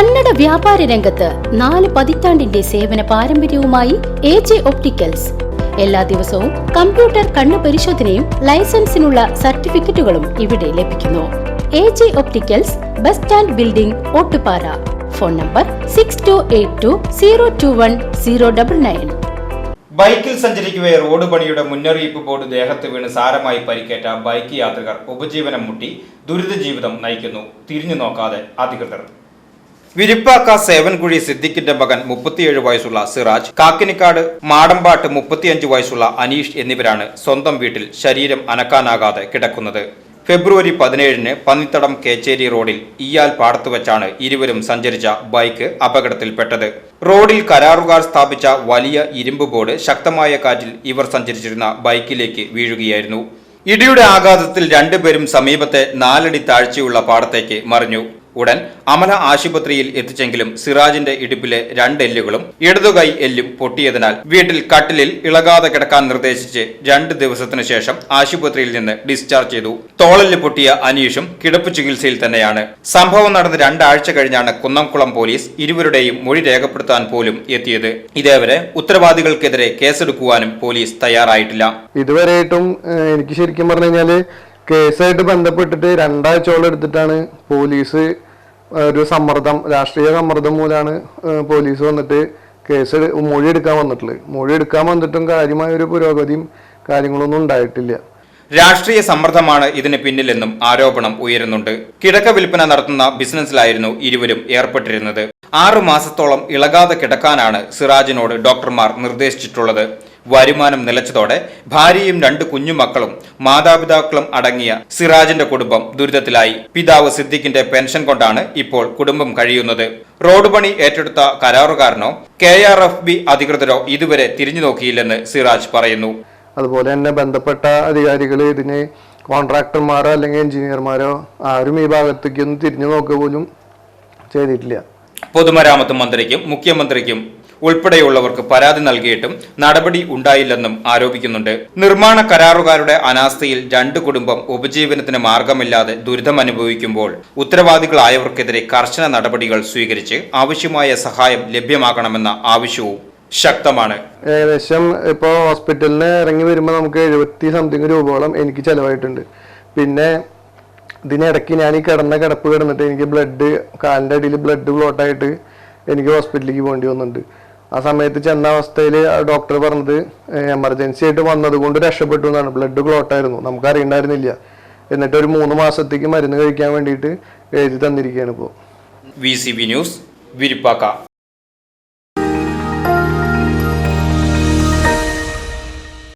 കന്നഡ വ്യാപാര രംഗത്ത് നാല് പതിറ്റാണ്ടിന്റെ സേവന പാരമ്പര്യവുമായി എ ജെ ഒപ്റ്റിക്കൽസ്. എല്ലാ ദിവസവും കമ്പ്യൂട്ടർ കണ്ണു പരിശോധനയും ലൈസൻസിനുള്ള സർട്ടിഫിക്കറ്റുകളും ഇവിടെ ലഭിക്കുന്നു. A J opticals bus stand building Ottupara. Phone number six two eight two zero two one zero double nine ബൈക്കിൽ സഞ്ചരിക്കവേ റോഡ് പണിയുടെ മുന്നറിയിപ്പ് ബോർഡ് ദേഹത്ത് വീണ് സാരമായി പരിക്കേറ്റ ബൈക്ക് യാത്രികർ ഉപജീവനം മുട്ടി ദുരിത ജീവിതം നയിക്കുന്നു. തിരിഞ്ഞു നോക്കാതെ അധികൃതർ. വിരിപ്പാക്ക സേവൻകുഴി സിദ്ദിഖിന്റെ മകൻ മുപ്പത്തിയേഴ് വയസ്സുള്ള സിറാജ് കാക്കിനിക്കാട് മാടമ്പാട്ട് മുപ്പത്തിയഞ്ച് വയസ്സുള്ള അനീഷ് എന്നിവരാണ് സ്വന്തം വീട്ടിൽ ശരീരം അനക്കാനാകാതെ കിടക്കുന്നത്. ഫെബ്രുവരി പതിനേഴിന് പന്നിത്തടം കേച്ചേരി റോഡിൽ ഇയാൽ പാടത്തു വെച്ചാണ് ഇരുവരും സഞ്ചരിച്ച ബൈക്ക് അപകടത്തിൽപ്പെട്ടത്. റോഡിൽ കരാറുകാർ സ്ഥാപിച്ച വലിയ ഇരുമ്പ് ബോർഡ് ശക്തമായ കാറ്റിൽ ഇവർ സഞ്ചരിച്ചിരുന്ന ബൈക്കിലേക്ക് വീഴുകയായിരുന്നു. ഇടിയുടെ ആഘാതത്തിൽ രണ്ടുപേരും സമീപത്തെ നാലടി താഴ്ചയുള്ള പാടത്തേക്ക് മറിഞ്ഞു. ഉടൻ അമല ആശുപത്രിയിൽ എത്തിച്ചെങ്കിലും സിറാജിന്റെ ഇടുപ്പിലെ രണ്ട് എല്ലുകളും ഇടതുകൈ എല്ലും പൊട്ടിയതിനാൽ വീട്ടിൽ കട്ടിലിൽ ഇളകാതെ കിടക്കാൻ നിർദ്ദേശിച്ച് രണ്ട് ദിവസത്തിനു ശേഷം ആശുപത്രിയിൽ നിന്ന് ഡിസ്ചാർജ് ചെയ്തു. തോളൽ പൊട്ടിയ അനീഷും കിടപ്പ് ചികിത്സയിൽ തന്നെയാണ്. സംഭവം നടന്ന് രണ്ടാഴ്ച കഴിഞ്ഞാണ് കുന്നംകുളം പോലീസ് ഇരുവരുടെയും മൊഴി രേഖപ്പെടുത്താൻ പോലും എത്തിയത്. ഇതേവരെ ഉത്തരവാദികൾക്കെതിരെ കേസെടുക്കുവാനും പോലീസ് തയ്യാറായിട്ടില്ല. ഇതുവരെയായിട്ടും എനിക്ക് ശരിക്കും പറഞ്ഞു കഴിഞ്ഞാൽ കേസായിട്ട് ബന്ധപ്പെട്ടിട്ട് രണ്ടാഴ്ചയോളം എടുത്തിട്ടാണ് പോലീസ് ഒരു സമ്മർദ്ദം രാഷ്ട്രീയ സമ്മർദ്ദം മൂലമാണ് പോലീസ് വന്നിട്ട് കേസ് മൊഴി എടുക്കാൻ വന്നിട്ടുള്ളത്. മൊഴി എടുക്കാൻ വന്നിട്ടും കാര്യമായ ഒരു പുരോഗതിയും കാര്യങ്ങളൊന്നും ഉണ്ടായിട്ടില്ല. രാഷ്ട്രീയ സമ്മർദ്ദമാണ് ഇതിന് പിന്നിലെന്നും ആരോപണം ഉയരുന്നുണ്ട്. കിടക്ക വിൽപ്പന നടത്തുന്ന ബിസിനസ്സിലായിരുന്നു ഇരുവരും ഏർപ്പെട്ടിരുന്നത്. ആറു മാസത്തോളം ഇളകാതെ കിടക്കാനാണ് സിറാജിനോട് ഡോക്ടർമാർ നിർദ്ദേശിച്ചിട്ടുള്ളത്. വരുമാനം നിലച്ചതോടെ ഭാര്യയും രണ്ട് കുഞ്ഞുമക്കളും മാതാപിതാക്കളും അടങ്ങിയ സിറാജിന്റെ കുടുംബം ദുരിതത്തിലായി. പിതാവ് സിദ്ദിഖിന്റെ പെൻഷൻ കൊണ്ടാണ് ഇപ്പോൾ കുടുംബം കഴിയുന്നത്. റോഡ് പണി ഏറ്റെടുത്ത കരാറുകാരനോ കെ ആർ എഫ് ബി അധികൃതരോ ഇതുവരെ തിരിഞ്ഞു നോക്കിയില്ലെന്ന് സിറാജ് പറയുന്നു. അതുപോലെ തന്നെ ബന്ധപ്പെട്ട അധികാരികൾ ഇതിന് കോൺട്രാക്ടർമാരോ അല്ലെങ്കിൽ എഞ്ചിനീയർമാരോ ആരും ഈ ഭാഗത്തേക്കൊന്നും തിരിഞ്ഞു നോക്കുക പോലും ചെയ്തിട്ടില്ല. പൊതുമരാമത്ത് മന്ത്രിക്കും മുഖ്യമന്ത്രിക്കും ഉൾപ്പെടെയുള്ളവർക്ക് പരാതി നൽകിയിട്ടും നടപടി ഉണ്ടായില്ലെന്നും ആരോപിക്കുന്നുണ്ട്. നിർമ്മാണ കരാറുകാരുടെ അനാസ്ഥയിൽ രണ്ട് കുടുംബം ഉപജീവനത്തിന് മാർഗമില്ലാതെ ദുരിതം അനുഭവിക്കുമ്പോൾ ഉത്തരവാദികളായവർക്കെതിരെ കർശന നടപടികൾ സ്വീകരിച്ച് ആവശ്യമായ സഹായം ലഭ്യമാക്കണമെന്ന ആവശ്യവും ശക്തമാണ്. ഏകദേശം ഇപ്പോൾ ഹോസ്പിറ്റലിൽ ഇറങ്ങി വരുമ്പോൾ നമുക്ക് എഴുപത്തി സംതിങ് രൂപയോളം എനിക്ക് ചിലവായിട്ടുണ്ട്. പിന്നെ ഇതിനിടയ്ക്ക് ഞാൻ ഈ കിടന്ന കിടപ്പ് കിടന്നിട്ട് എനിക്ക് ബ്ലഡ് കാലിന്റെ അടിയിൽ ബ്ലഡ് ബ്ലോട്ടായിട്ട് എനിക്ക് ഹോസ്പിറ്റലിലേക്ക് പോകേണ്ടി വന്നിട്ടുണ്ട്. ആ സമയത്ത് ചെന്ന അവസ്ഥയിൽ ഡോക്ടർ പറഞ്ഞത് എമർജൻസി ആയിട്ട് വന്നത് കൊണ്ട് രക്ഷപ്പെട്ടു എന്നാണ്. ബ്ലഡ് ക്ലോട്ടായിരുന്നു നമുക്ക് അറിയണ്ടായിരുന്നില്ല എന്നിട്ട് ഒരു മൂന്ന് മാസത്തേക്ക് മരുന്ന് കഴിക്കാൻ വേണ്ടിയിട്ട് എഴുതി തന്നിരിക്കുകയാണ് ഇപ്പോൾ വി ന്യൂസ് വിരിപ്പാക്ക.